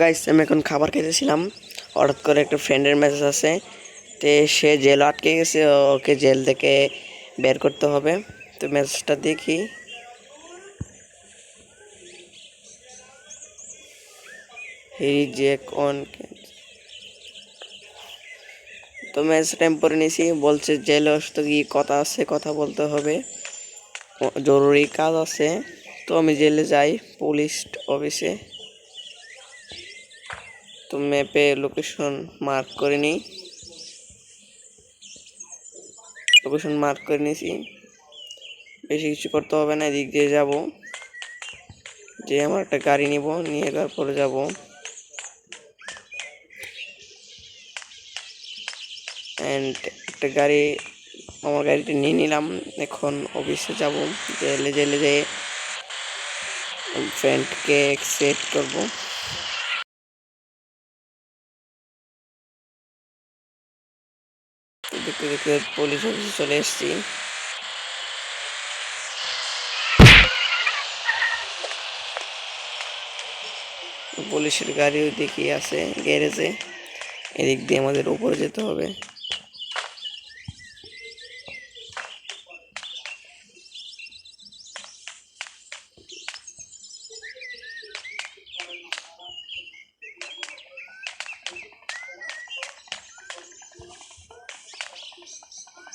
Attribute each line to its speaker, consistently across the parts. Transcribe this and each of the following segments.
Speaker 1: Guys আমি এখন খাবার খেতেছিলাম হঠাৎ করে একটা ফ্রেন্ডের মেসেজ আছে তে সে জেল আটকে গেছে, ওকে জেল থেকে বের করতে হবে। তো মেসেজটা দেখি। রিজেক্ট অন তো মেসেজ টাইম পরে নিয়েছি, বলছে জেলে তো কি কথা আছে, কথা বলতে হবে। জরুরি কাজ আছে। তো আমি জেলে যাই পুলিশ অফিসে তো ম্যাপে লোকেশন মার্ক করে নিই। লোকেশন মার্ক করে নিয়েছি। বেশি কিছু করতে হবে না, এদিক দিয়ে যাব। যে আমার একটা গাড়ি নিব, নিয়ে তারপরে যাব। অ্যান্ড একটা গাড়ি, আমার গাড়িটা নিয়ে নিলাম। এখন অফিসে যাব। জেলে জেলে যেয়ে ফ্রেন্ডকে অ্যাকসেপ্ট করব। দেখতে পুলিশ অফিসে চলে এসেছি। পুলিশের গাড়িও দেখি আছে, গ্যারেজে। এদিক দিয়ে আমাদের উপরে যেতে হবে।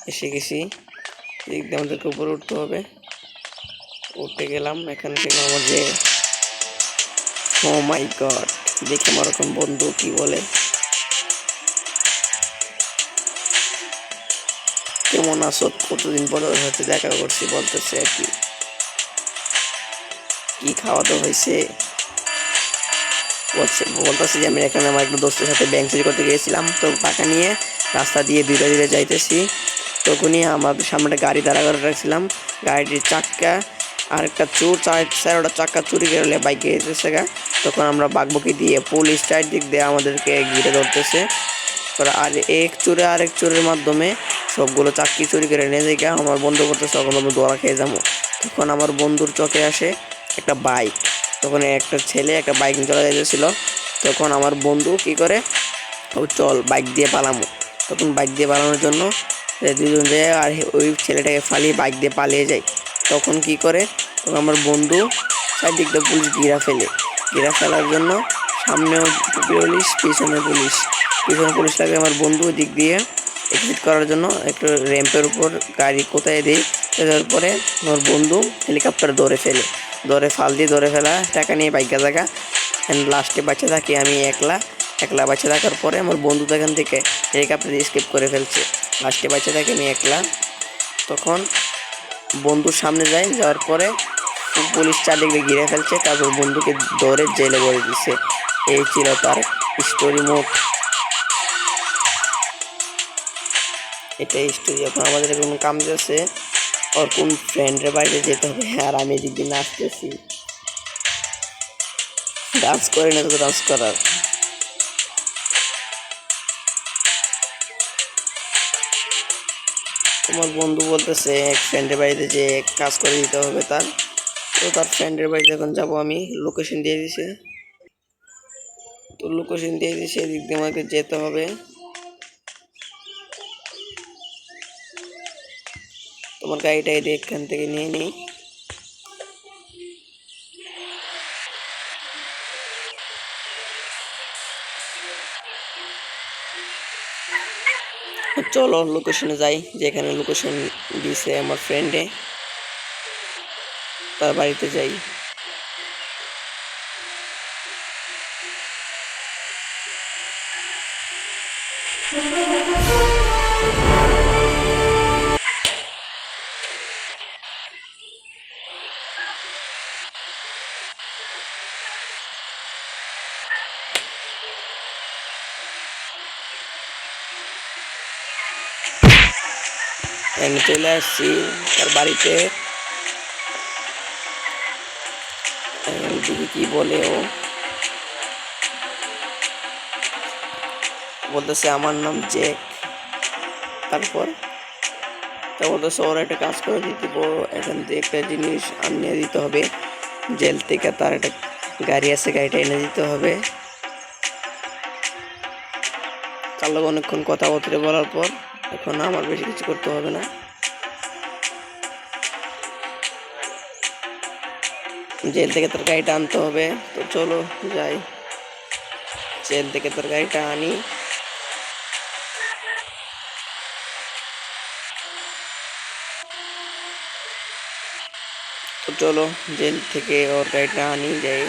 Speaker 1: এসে গেছি। দিয়ে আমাদেরকে উপরে উঠতে হবে। উঠতে গেলাম, এখানে থেকে আমার যে ও মাই গড দেখে আমার এখন বন্ধু কি বলে। কেমন আছো? কতদিন পরে ওর সাথে দেখা করছি বলতেছে আর কি। কি খাওয়া দাওয়া হয়েছে বলতেছে যে আমি এখানে আমার একটা দোস্তের সাথে ব্যাংক চুরি করতে গিয়েছিলাম, তো টাকা নিয়ে রাস্তা দিয়ে ধীরে ধীরে যাইতেছি। তখনই আমার সামনে গাড়ি দাঁড়া করে রাখছিলাম। গাড়িটির চাক্কা আর একটা চোর চার চারোটা চাক্কা চুরি করে বাইকে যেতেছে গা। তখন আমরা বাগবকি দিয়ে পুলিশ চারদিক দিয়ে আমাদেরকে ঘিরে ধরতেছে। আর এক চোরে আরেক চোরের মাধ্যমে সবগুলো চাকরি চুরি করে নিয়ে গা। আমার বন্ধু করতেছে তখন আমি দোয়া খেয়ে যাব। তখন আমার বন্ধুর চোখে আসে একটা বাইক। তখন একটা ছেলে একটা বাইক নিয়ে চলে যাইতেছিল। তখন আমার বন্ধু কি করে চল, বাইক দিয়ে পালামো। তখন বাইক দিয়ে পালানোর জন্য দুজন যায় আর ওই ছেলেটাকে ফালিয়ে বাইক দিয়ে পালিয়ে যায়। তখন কি করে? তখন আমার বন্ধু, চারদিক দিয়ে পুলিশ ঘিরা ফেলে। ঘিরা ফেলার জন্য সামনেও পুলিশ পিছনে পুলিশ। পিছনে পুলিশ লাগে আমার বন্ধু দিক দিয়ে এক্সিট করার জন্য একটু র্যাম্পের উপর গাড়ি কোথায় দিই দেওয়ার পরে আমার বন্ধু হেলিকপ্টার দৌড়ে ফেলে। দৌড়ে ফাল দিয়ে দৌড়ে ফেলা, টাকা নিয়ে বাইকা অ্যান্ড লাস্টে বাচ্চা থাকি আমি একলা। একলা বাচ্চা থাকার পরে আমার বন্ধু এখান থেকে হেলিকপ্টার স্কেপ করে ফেলছে। লাস্টে বাচ্চা থাকি আমি একলা তখন বন্ধুর সামনে যাই, যাওয়ার পরে পুলিশ চারদিকে ঘিরে ফেলছে, তারপর বন্ধুকে দৌড়ে জেলে ভরে দিছে। এই ছিল তার স্টোরি মোড এটাই স্টোরি এখন আমাদের এখন কাম আছে ওর কোন ফ্রেন্ডের বাড়িতে যেতে হবে? আর আমি এদিক দিয়ে নাচতেছি। ডান্স করে না তো ডান্স করার। তোমার বন্ধু বলতেছে, এক ফ্রেন্ডের বাড়িতে যে কাজ করে দিতে হবে তার। তো তার ফ্রেন্ডের বাড়িতে এখন যাব আমি লোকেশন দিয়ে দিছে। তো লোকেশন দিয়ে দিছে, এদিক দিয়ে আমাকে যেতে হবে। তোমার গাড়িটা এদিকে এখান থেকে নিয়ে নিই। চলো লোকেশনে যাই যেখানে লোকেশন দিয়েছে আমার ফ্রেন্ডে তার বাড়িতে যাই। চলে আসছি তার বাড়িতে। দেখি কি বলে ও? বলতেছে আমার নাম জেক তারপর? তা বলতেছে ওর একটা কাজ করে দিতে এখান থেকে একটা জিনিস আনিয়ে দিতে হবে। জেল থেকে তার একটা গাড়ি আছে, গাড়িটা এনে দিতে হবে। তার লোক অনেকক্ষণ কথাবার্তা বলার পর এখন আমার বেশি কিছু করতে হবে না। জেল থেকে তোর গাড়িটা আনতে হবে। তো চলো যাই। জেল থেকে তোর গাড়িটা আনি। তো চলো জেল থেকে ওর গাড়িটা আনি, যাই।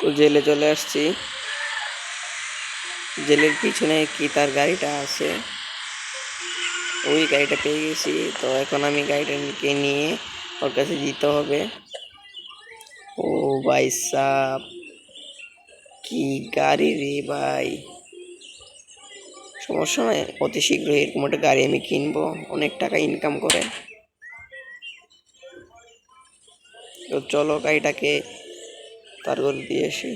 Speaker 1: তো জেলে চলে আসছি। জেলের পিছনে কি তার গাড়িটা আছে? ওই গাড়িটা পেয়ে গেছি। তো এখন আমি গাড়িটাকে নিয়ে ওর কাছে দিতে হবে। ও ভাই সাপ কি গাড়ি রে ভাই? সমস্যা নয় অতি শীঘ্রই এরকম একটা গাড়ি আমি কিনবো। অনেক টাকা ইনকাম করে। তো চলো গাড়িটাকে তার করে দিয়ে আসি।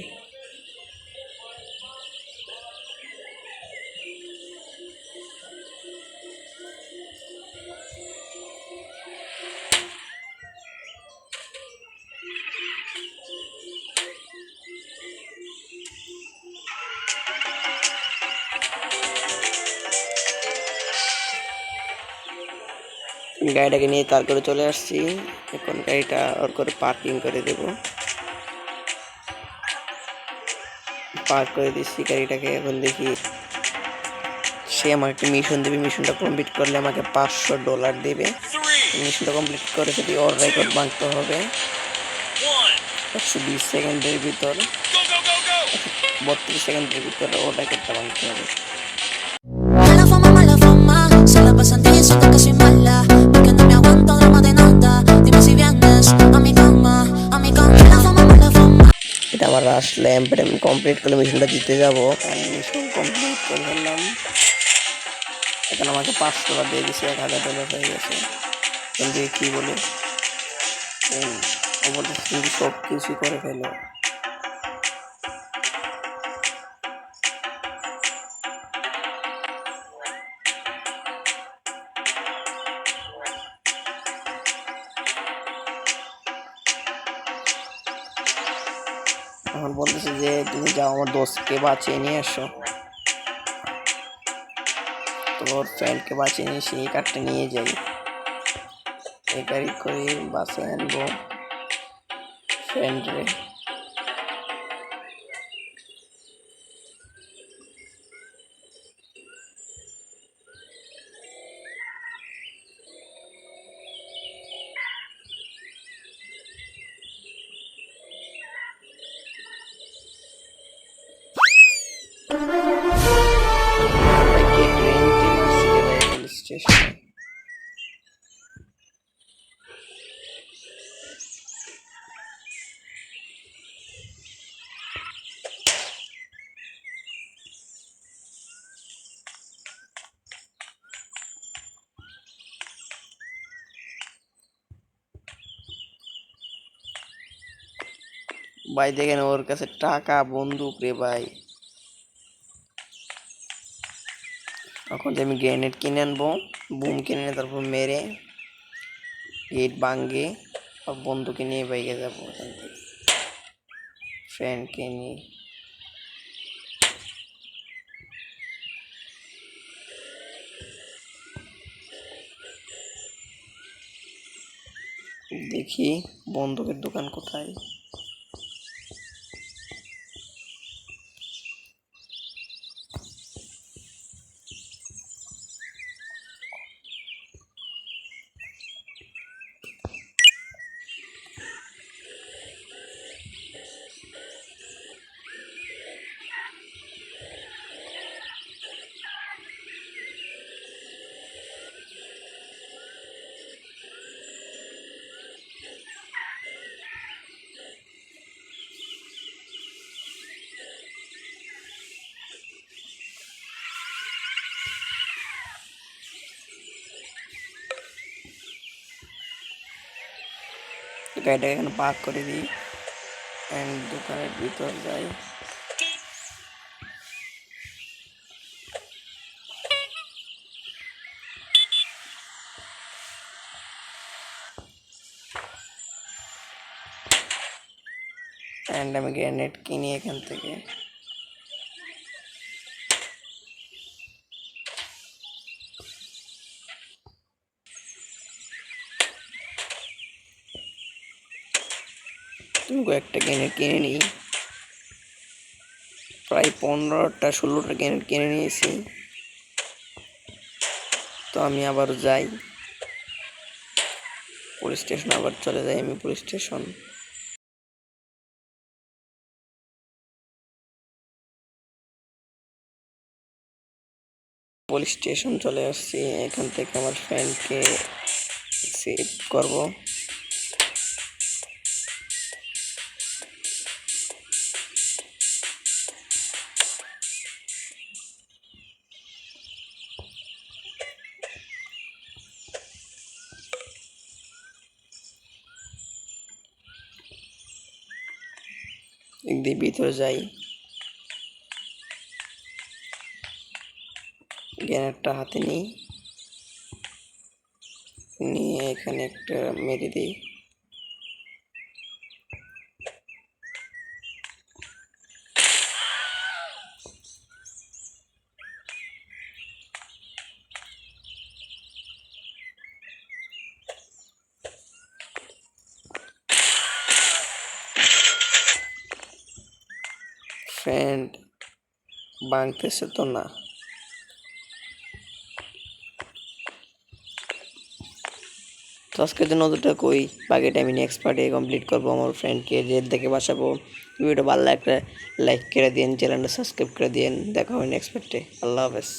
Speaker 1: গাড়িটাকে নিয়ে তার করে চলে আসছি। এখন গাড়িটা ওর করে পার্কিং করে দেব। পার্ক করে দিচ্ছি গাড়িটাকে। এখন দেখি সে আমাকে একটা মিশন দেবে। মিশনটা কমপ্লিট করলে আমাকে পাঁচশো ডলার দেবে। মিশনটা কমপ্লিট করে যদি ওর রেকর্ড ভাঙতে হবে, একশো বিশ সেকেন্ডের ভিতর, বত্রিশ সেকেন্ডের ভিতর ওর রেকর্ডটা ভাঙতে হবে। আবার আসলে আমি কমপ্লিট করলে মিশনটা জিতে যাব। আমি মিশন কমপ্লিট করে ফেললাম। এখন আমাকে পাঁচশো টাকা দিয়ে দিচ্ছে এক হাজার ডলার হয়ে গেছে। কিন্তু কী বলে? সব কিছুই করে ফেলো। এখন বলতেছে যে, তুমি যাও আমার দোস্তকে বাঁচিয়ে নিয়ে এসো। তোর ফ্রেন্ডকে বাঁচিয়ে নিয়ে সেই কার্ডটা নিয়ে যাই। এই গাড়ি করে বাসে আনব ফ্রেন্ডরে বাইকে ভাই পুলিশ স্টেশনে ভাই দেখেন ওর কাছে টাকা বন্দুক রে ভাই এখন যে আমি গ্রেনেড কিনে আনব বুম কিনে এনে তারপর মেরে গেট ভাঙ্গে আর বন্ধুকে নিয়ে বাইকে যাব ওখান থেকে ফ্রেন্ডকে নিয়ে দেখি বন্ধুকের দোকান কোথায় গাড়িটা এখানে পার্ক করে দিই। অ্যান্ড দোকানের ভিতর যাই। অ্যান্ড আমি গ্রেনেড কিনি এখান থেকে। কয়েকটা গ্রেনেড কিনে নিই। প্রায় পনেরোটা ষোলোটা গ্রেনেড কিনে নিয়েছি। তো আমি আবার যাই। পুলিশ স্টেশন আবার চলে যাই আমি, পুলিশ স্টেশন। পুলিশ স্টেশন চলে আসছি, এখান থেকে আমার ফ্রেন্ডকে সেভ করব। দিক দিয়ে ভিতরে যাই। গ্যানারটা হাতে নিই। নিয়ে এখানে একটা মেরে দিই। ফ্রেন্ড ভাঙতেছে তো না। তো আজকের জন্য অতটা কই? বাকিটা আমি নেক্সট পার্টে কমপ্লিট করব, আমার ফ্রেন্ডকে জেল দেখে বাসাবো। ভিডিওটা ভালো লাগলে লাইক করে দিন চ্যানেলটা সাবস্ক্রাইব করে দিন দেখা হবে নেক্সট পার্টে আল্লাহ হাফেজ।